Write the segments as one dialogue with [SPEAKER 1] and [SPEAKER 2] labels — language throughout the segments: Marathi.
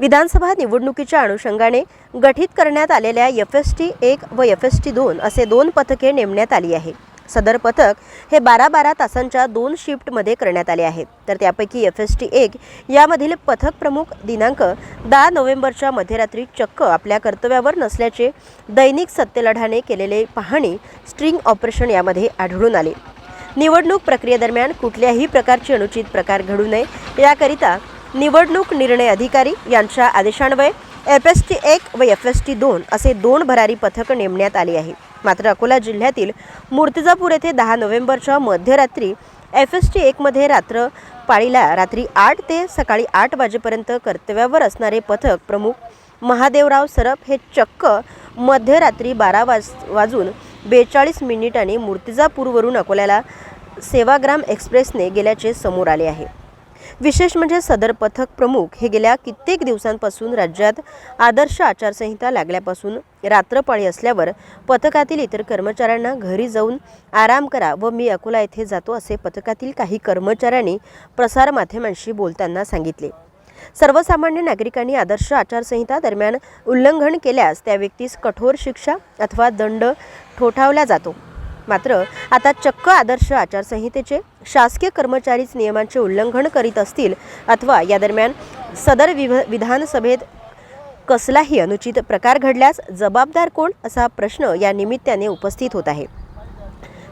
[SPEAKER 1] विधानसभा निवडणुकीच्या अनुषंगाने गठीत करण्यात आलेल्या एफ एस टी एक व एफ एस टी दोन असे दोन पथके नेमण्यात आली आहे सदर पथक हे बारा बारा तासांच्या दोन शिफ्टमध्ये करण्यात आले आहेत. तर त्यापैकी एफ एस टी एक यामधील पथक प्रमुख दिनांक दहा नोव्हेंबरच्या मध्यरात्री चक्क आपल्या कर्तव्यावर नसल्याचे दैनिक सत्यलढाने केलेले पाहणी स्ट्रिंग ऑपरेशन यामध्ये आढळून आले. निवडणूक प्रक्रियेदरम्यान कुठल्याही प्रकारचे अनुचित प्रकार घडू नये याकरिता निवडणूक निर्णय अधिकारी यांच्या आदेशान्वये एफ एस टी एक व एफ एस टी दोन असे दोन भरारी पथक नेमण्यात आली आहे. मात्र अकोला जिल्ह्यातील मूर्तिजापूर येथे दहा नोव्हेंबरच्या मध्यरात्री एफ एस टी एकमध्ये रात्र पाळीला रात्री आठ ते सकाळी आठ वाजेपर्यंत कर्तव्यावर असणारे पथक प्रमुख महादेवराव सरप हे चक्क मध्यरात्री बारा वाज वाजून बेचाळीस मिनिटांनी मूर्तिजापूरवरून अकोल्याला सेवाग्राम एक्सप्रेसने गेल्याचे समोर आले आहे. विशेष म्हणजे सदर पथक प्रमुख हे गेल्या कित्येक दिवसांपासून राज्यात आदर्श आचारसंहिता लागल्यापासून रात्रपाळी असल्यावर पथकातील इतर कर्मचाऱ्यांना घरी जाऊन आराम करा व मी अकोला येथे जातो असे पथकातील काही कर्मचाऱ्यांनी प्रसारमाध्यमांशी बोलताना सांगितले. सर्वसामान्य नागरिकांनी आदर्श आचारसंहिता दरम्यान उल्लंघन केल्यास त्या व्यक्तीस कठोर शिक्षा अथवा दंड ठोठावला जातो. मात्र आता चक्क आदर्श आचारसंहितेचे शासकीय कर्मचारीच नियमांचे उल्लंघन करीत असतील अथवा या दरम्यान सदर विभ विधानसभेत कसलाही अनुचित प्रकार घडल्यास जबाबदार कोण असा प्रश्न या निमित्ताने उपस्थित होत आहे.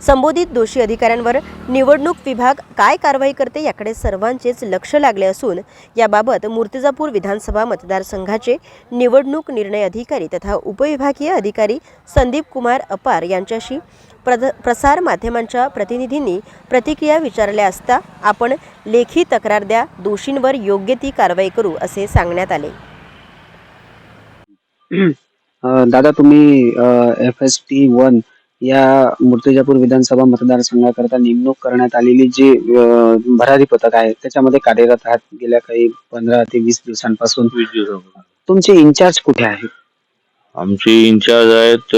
[SPEAKER 1] संबोधित दोषी अधिकाऱ्यांवर निवडणूक विभाग काय कारवाई करते याकडे सर्वांचेच लक्ष लागले असून याबाबत मूर्तिजापूर विधानसभा मतदारसंघाचे निवडणूक निर्णय अधिकारी तथा उपविभागीय अधिकारी संदीप कुमार अपार यांच्याशी प्रसार माध्यमांच्या प्रतिनिधींनी प्रतिक्रिया विचारल्या असता आपण लेखी तक्रार द्या दोषींवर योग्य ती कारवाई करू असे सांगण्यात आले.
[SPEAKER 2] दादा तुम्ही एफ एस टी वन या मूर्तिजापूर विधानसभा मतदारसंघाकरता नेमणूक करण्यात आलेली जी भरारी पथक आहे त्याच्यामध्ये कार्यरत आहात गेल्या काही पंधरा ते वीस दिवसांपासून.
[SPEAKER 3] वीस दिवसापासून.
[SPEAKER 2] तुमचे इन्चार्ज कुठे आहेत
[SPEAKER 3] आमचे इन्चार्ज आहेत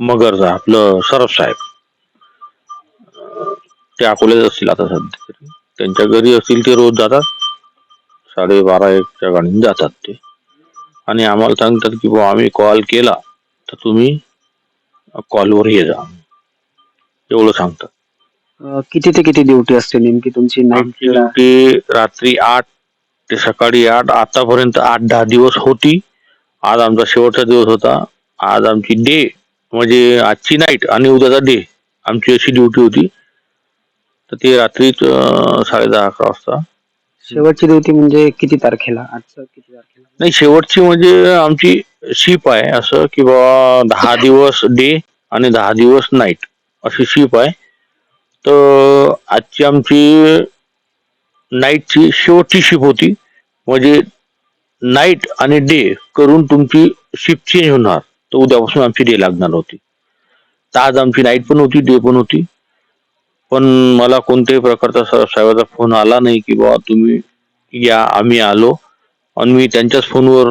[SPEAKER 3] मगरचा आपलं सरफ साहेब. ते अकोल्यात असतील आता सध्या. तरी त्यांच्या घरी असतील ते रोज जातात. साडेबारा एकच्या गाडीने जातात ते. आणि आम्हाला सांगतात की आम्ही कॉल केला तर तुम्ही कॉलवर ये जा. एवढं सांगतात.
[SPEAKER 2] अ, किती ते किती ड्युटी असते नेमकी तुमची
[SPEAKER 3] आमची ड्युटी रात्री आठ ते सकाळी आठ आतापर्यंत आठ दहा दिवस होती. आज आमचा शेवटचा दिवस होता. आज आमची डे म्हणजे आजची नाईट आणि उद्याचा डे आमची अशी ड्युटी होती. तर ते रात्रीच साडे दहा अकरा वाजता.
[SPEAKER 2] शेवटची ड्युटी म्हणजे किती तारखेला? आजचं किती तारखेला?
[SPEAKER 3] नाही शेवटची म्हणजे आमची शिप आहे असं की बाबा दहा दिवस डे आणि दहा दिवस नाईट अशी शिप आहे. तर आजची आमची नाईटची शेवटची शिप होती. म्हणजे नाईट आणि डे करून तुमची शिप चेंज होणार. तर उद्यापासून आमची डे लागणार होती. तर आज आमची नाईट पण होती डे पण होती. पण मला कोणत्याही प्रकारचा साहेबाचा फोन आला नाही की बाबा तुम्ही या आम्ही आलो. आणि मी त्यांच्याच फोनवर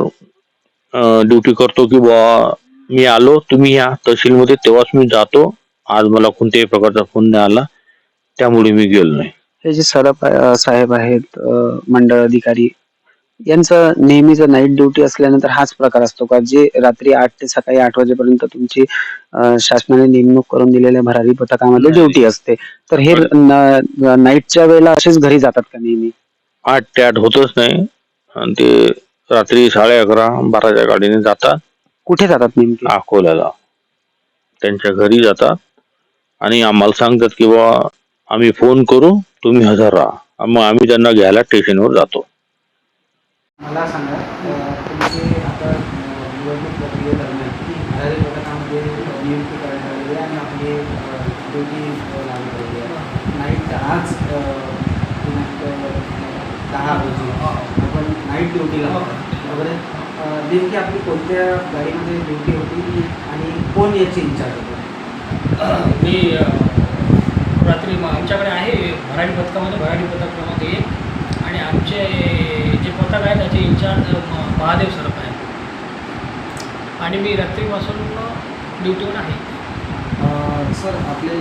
[SPEAKER 3] ड्युटी करतो की बुवा मी आलो तुम्ही या. तहसीलमध्ये तेव्हाच मी जातो. आज मला कोणत्याही प्रकारचा फोन नाही आला. त्यामुळे मी गेलो नाही.
[SPEAKER 2] हे जे सरप साहेब आहेत मंडळ अधिकारी यांचं नेहमीच नाईट ड्युटी असल्यानंतर हाच प्रकार असतो का? जे रात्री आठ ते सकाळी आठ वाजेपर्यंत तुमची शासनाने नेमणूक करून दिलेल्या भरारी पथकामध्ये. ड्युटी असते. तर हे नाईटच्या वेळेला असेच घरी जातात का नेहमी?
[SPEAKER 3] आठ ते आठ होतच नाही. आणि ते रात्री साडे अकरा बाराच्या गाडीने जातात.
[SPEAKER 2] कुठे जातात नेमके?
[SPEAKER 3] अकोल्याला. त्यांच्या घरी जातात. आणि आम्हाला सांगतात की बाबा आम्ही फोन करू तुम्ही हजर राहा. मग आम्ही त्यांना घ्यायला स्टेशनवर जातो.
[SPEAKER 4] मला सांगा तुमचे आता निवडणूक प्रक्रियेदरम्यान भरारी पथकामध्ये नियुक्ती करण्यात आलेली आहे आणि आपली ड्युटी आहे. नाईट आज दिनांक दहा रोजी. आपण नाईट ड्युटीला वगैरे नेमकी आपली कोणत्या गाडीमध्ये ड्युटी होती आणि कोण याची इन्चार्ज होतं?
[SPEAKER 5] मी रात्री म- आमच्याकडे आहे भराडी पथकामध्ये भराडी पथक क्रमांक एक. आणि आमचे जे पथक आहे त्याचे इन्चार्ज महादेव सरप आहे आणि मी रात्रीपासून ड्युटीवर आहे.
[SPEAKER 4] सर आपले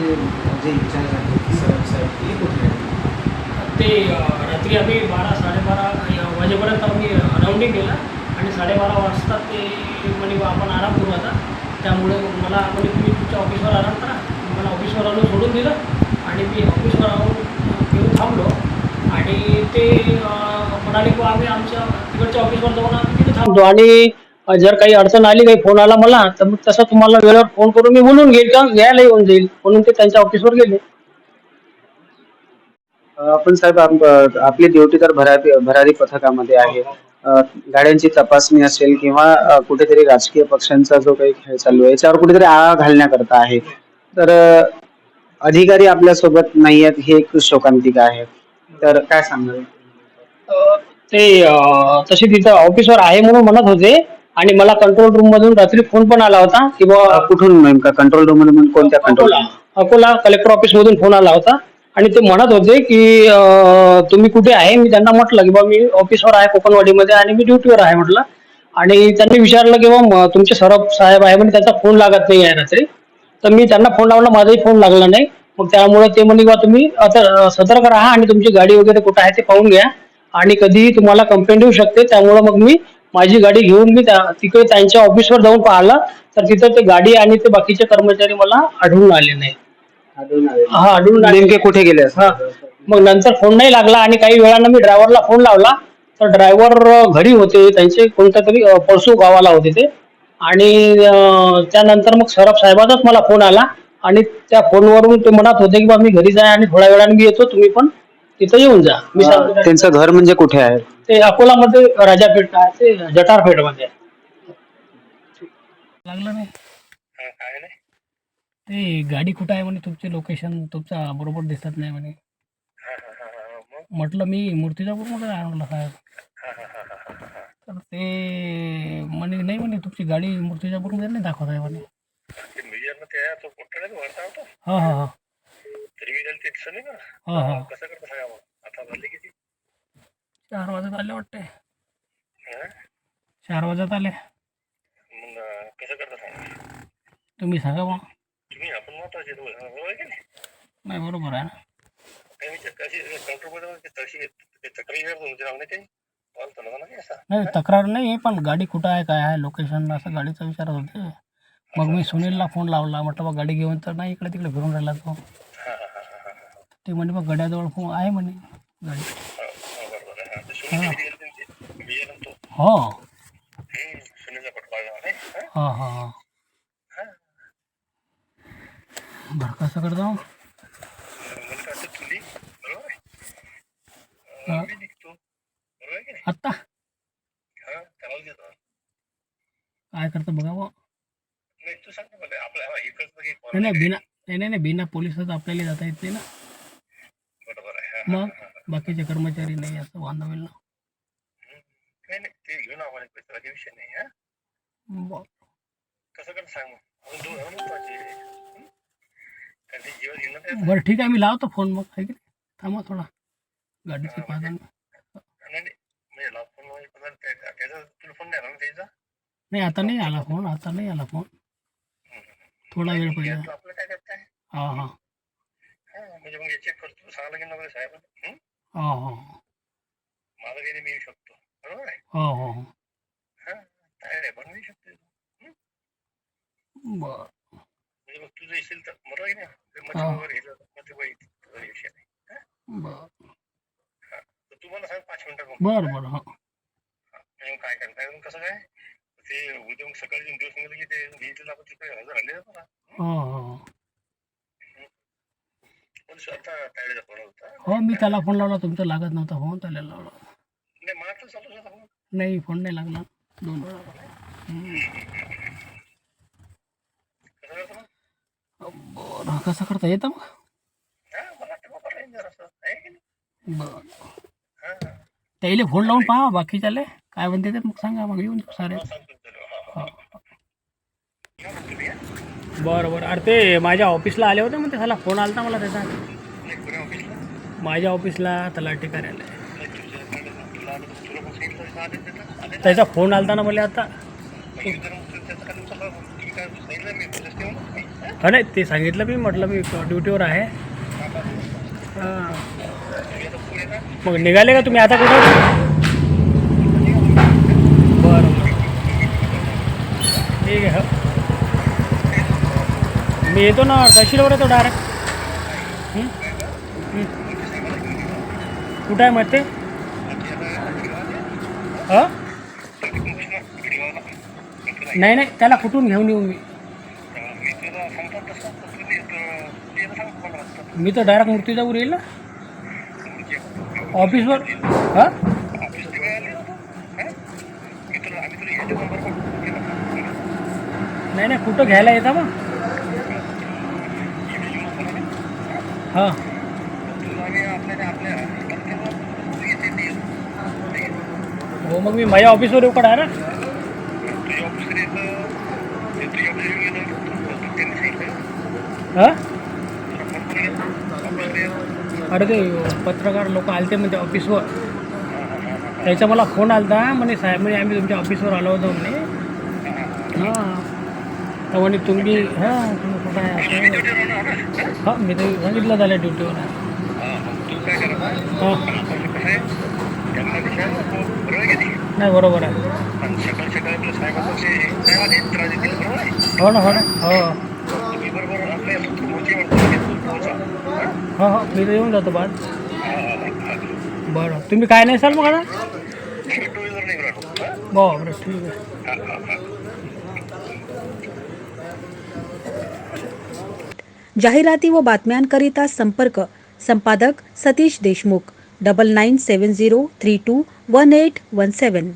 [SPEAKER 4] जे इन्चार्ज आहेत सरप साहेब ते कुठले आहेत?
[SPEAKER 5] ते रात्री आम्ही बारा साडेबारा वाजेपर्यंत आम्ही राऊंडिंग केलं आणि साडेबारा वाजता ते म्हणे आपण आराम करू आता. त्यामुळे मला म्हणजे तुम्ही तुमच्या ऑफिसवर आराम करा. मला ऑफिसवर आणून सोडून दिलं आणि मी ऑफिसवर आणून घेऊन थांबलो. आणि ते म्हणाले की आम्ही आमच्या तिकडच्या ऑफिसवर जाऊन आम्ही तिथे थांबतो आणि जर काही अडचण आली काही फोन आला मला तर मग तसं तुम्हाला वेळेवर फोन करून मी बोलून घेईल का घ्यायला येऊन जाईल. म्हणून ते त्यांच्या ऑफिसवर गेले.
[SPEAKER 2] आपण साहेब आप- आपली ड्युटी तर भरारी भरारी पथकामध्ये आहे. अ, गाड्यांची तपासणी असेल किंवा अ, कुठेतरी राजकीय पक्षांचा जो काही खेळ चालू आहे याच्यावर कुठेतरी आळा घालण्याकरता आहे. तर अ, अधिकारी आपल्यासोबत नाही आहेत हे एक शोकांतिका आहे. तर काय सांगाल?
[SPEAKER 5] अं, ते अं, तसे तिथं ऑफिसवर आहे म्हणून म्हणत होते आणि मला कंट्रोल रूम मधून रात्री फोन पण आला होता की
[SPEAKER 2] अ,
[SPEAKER 5] बुवा
[SPEAKER 2] कुठून नेमका? कंट्रोल रूममध्ये कोणत्या control
[SPEAKER 5] Akola. Akola collector office मधून फोन आला होता. आणि ते म्हणत होते की तुम्ही कुठे आहे? मी त्यांना म्हटलं की बा मी ऑफिसवर आहे कोकणवाडीमध्ये आणि मी ड्युटीवर आहे म्हटलं. आणि त्यांनी विचारलं की बा तुमचे सरब साहेब आहे म्हणजे त्यांचा फोन लागत नाही आहे रात्री. तर मी त्यांना फोन लावला माझाही फोन लागला नाही. मग त्यामुळे ते म्हणे बा तुम्ही आता सतर्क राहा आणि तुमची गाडी वगैरे कुठं आहे ते पाहून घ्या. आणि कधीही तुम्हाला कंप्लेंट येऊ शकते. त्यामुळे मग मी माझी गाडी घेऊन मी त्या- तिकडे त्यांच्या ऑफिसवर जाऊन पाहिलं. तर तिथं ते गाडी आणि ते बाकीचे कर्मचारी मला आढळून आले नाही. हा आढळून आले
[SPEAKER 2] नेमके कुठे गेले
[SPEAKER 5] हा. मग नंतर फोन नाही लागला आणि काही वेळानं मी ड्रायव्हरला फोन लावला. तर ड्रायव्हर घरी होते. त्यांचे कोणत्या तरी अं, पळसू गावाला होते ते. आणि अं, त्यानंतर मग सरप साहेबाचाच मला फोन आला. आणि त्या फोनवरून ते म्हणत होते की बा मी घरी जाय आणि थोड्या वेळाने मी येतो. तुम्ही पण तिथं येऊन जा. मी सांगतो
[SPEAKER 2] त्यांचं घर म्हणजे कुठे आहे?
[SPEAKER 5] ते अकोलामध्ये राजापेठ आहे ते जटारपेठमध्ये लागलं नाही. ते गाडी कुठं आहे म्हणे? तुमचे लोकेशन तुमचा बरोबर दिसत नाही म्हणे. म्हटलं मी मूर्तिजापूरमध्ये म्हटलं साहेब तर ते म्हणे नाही म्हणे तुमची गाडी मूर्तिजापूरमध्ये नाही दाखवत आहे म्हणे. हा हा हा. हा हा. चार वाजत आले वाटते चार वाजत आले. तुम्ही सांगा मग नाही बरोबर आहे ना नाही तक्रार नाही पण गाडी कुठं आहे काय आहे लोकेशन असं गाडीचा विचारत होते मग मी सुनीलला फोन लावला म्हटलं बा गाडी घेऊन तर नाही इकडे तिकडे फिरून राहिला तो ते म्हणे मग गड्याजवळ फोन आहे म्हणे गाडी हो हा हा हा कसं करतो हा. आत्ता? काय करतं बघा बुवा. नाही नाही बिना नाही नाही नाही बिना पोलिसाचं आपल्याला जाता येत नाही ना. मग बाकीचे कर्मचारी नाही असं वांदा होईल ना. बरं. बरं ठीक आहे मी लावतो फ़ोन मग आहे की नाही? थांबा थोडा गाडीचं पाहता नाही आता नाही आला फ़ोन आता नाही आला फ़ोन। थोडा वेळ पहिले। हा हा।
[SPEAKER 6] हं?
[SPEAKER 5] हा। हा हो हो। हो
[SPEAKER 6] हा।
[SPEAKER 5] बरं
[SPEAKER 6] तुझं येशील तर आहे ना? ते मच्छी
[SPEAKER 5] हा.
[SPEAKER 6] विषय नाही
[SPEAKER 5] बरं.
[SPEAKER 6] तर तू मला सांग पाच मिनिटात
[SPEAKER 5] बरं बरं हो.
[SPEAKER 6] काय करता कसं काय? ते उद्या मग सकाळी दिवस निघाले की ते भेटलं आपण तिकडे हजर राहिले जातो ना.
[SPEAKER 5] हो हो.
[SPEAKER 6] पण स्वतः तायडीचा फोन होता.
[SPEAKER 5] हो मी त्याला फोन लावला तुमचा लागत नव्हता फोन त्याला लावला.
[SPEAKER 6] नाही मात्र चालू होता फोन.
[SPEAKER 5] नाही फोन नाही लागला. दोन वेळा.
[SPEAKER 6] कसं करतो
[SPEAKER 5] येतं मग?
[SPEAKER 6] हा
[SPEAKER 5] बरं
[SPEAKER 6] हा
[SPEAKER 5] त्याला फोन लावून पहा बाकीच्याले. काय म्हणते ते मग सांगा मग येऊन सारे.
[SPEAKER 6] हा मी, हा?
[SPEAKER 5] बरं बरं. अरे ते माझ्या ऑफिसला आले होते मग त्याला फोन आला मला त्याचा. माझ्या ऑफिसला तलाठी कार्यालय. त्याचा? फोन आलता ना मला आता.
[SPEAKER 6] हा
[SPEAKER 5] नाही ते सांगितलं मी म्हटलं मी ड्युटीवर आहे. मग निघाले का तुम्ही आता कुठं? बरं ठीक आहे हो.
[SPEAKER 6] मी येतो ना तहसीलवर येतो डायरेक्ट कुठं आहे मग ते? नाही नाही त्याला कुठून घेऊन येऊ मी?
[SPEAKER 5] मी
[SPEAKER 6] तर डायरेक्ट मूर्तीजापूर येईल ना? ऑफिसवर? हां? नाही नाही कुठं घ्यायला येता मग. हां. हो मग मी माझ्या ऑफिसवर येऊ का डायरेक्ट
[SPEAKER 5] तुझ्या ऑफिसवर येतं ते तुझ्या ऑफिसवर गेलं तू त्यांनी सांगितलं
[SPEAKER 6] हां
[SPEAKER 5] तुला फोन करून येतो ऑफिसवर येतं
[SPEAKER 6] अरे ते पत्रकार लोक आलते म्हणजे ऑफिसवर त्याचा मला फोन आलता म्हणे साहेब म्हणे आम्ही तुमच्या ऑफिसवर आलो होतो म्हणे. हां. तर म्हणे तुम्ही हां तुम्ही कुठं आहे असं? हां मी तर सांगितलं झालं ड्युटीवर.
[SPEAKER 5] तू
[SPEAKER 6] हां. नाही बरोबर आहे? हो ना हो ना. हो. हो हो मी तर येऊन जातो बाद बरं तुम्ही काय नाही, सर मग आता बरं ठीक आहे
[SPEAKER 7] जाहिराती व बातम्यांकरिता संपर्क संपादक Satish Deshmukh double nine seven zero three two one eight one seven